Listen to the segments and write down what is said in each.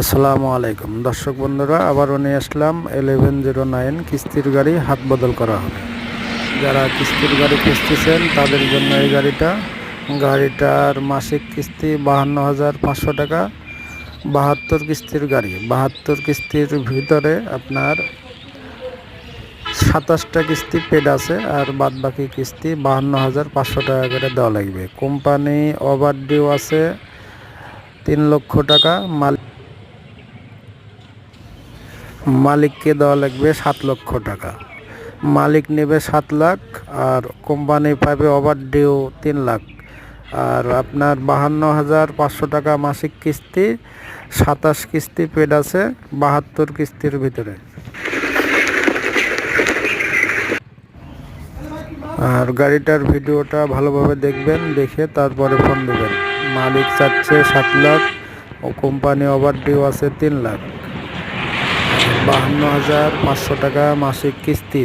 আসসালামু আলাইকুম। দর্শক বন্ধুরা, আবারও নিয়ে আসলাম এলেভেন জিরো নাইন কিস্তির গাড়ি, হাত বদল করা। হবে যারা কিস্তির গাড়ি কিস্তিছেন তাদের জন্য এই গাড়িটা। গাড়িটার মাসিক কিস্তি বাহান্ন হাজার পাঁচশো টাকা। বাহাত্তর কিস্তির গাড়ি। বাহাত্তর কিস্তির ভিতরে আপনার সাতাশটা কিস্তি পেড আছে আর বাদ বাকি কিস্তি বাহান্ন হাজার পাঁচশো টাকা করে দেওয়া লাগবে। কোম্পানি ওভার ডিউ আছে তিন লক্ষ টাকা মাল মালিককে দেওয়া লাগবে সাত লক্ষ টাকা। মালিক নেবে সাত লাখ আর কোম্পানি পাবে ওভার ডিউ তিন লাখ। আর আপনার বাহান্ন হাজার পাঁচশো টাকা মাসিক কিস্তি, সাতাশ কিস্তি পেড আছে, বাহাত্তর কিস্তির ভিতরে। আর গাড়িটার ভিডিওটা ভালোভাবে দেখবেন, দেখে তারপরে ফোন দেবেন। মালিক চাচ্ছে সাত লাখ, ও কোম্পানি ওভার ডিউ আছে তিন লাখ। বাহান্ন হাজার পাঁচশো টাকা মাসিক কিস্তি।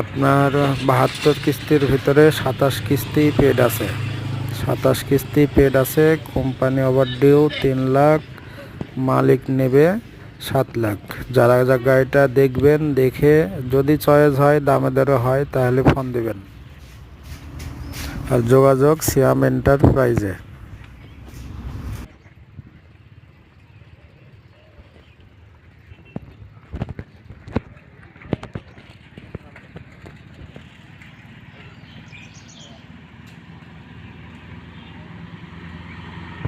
আপনার বাহাত্তর কিস্তির ভিতরে সাতাশ কিস্তি পেড আছে। সাতাশ কিস্তি পেড আছে কোম্পানি ওভার ডিউ তিন লাখ, মালিক নেবে সাত লাখ। যারা যা গাড়িটা দেখবেন, দেখে যদি চয়েস হয়, দামে দরে হয়, তাহলে ফোন দিবেন। আর যোগাযোগ সিয়াম এন্টারপ্রাইজে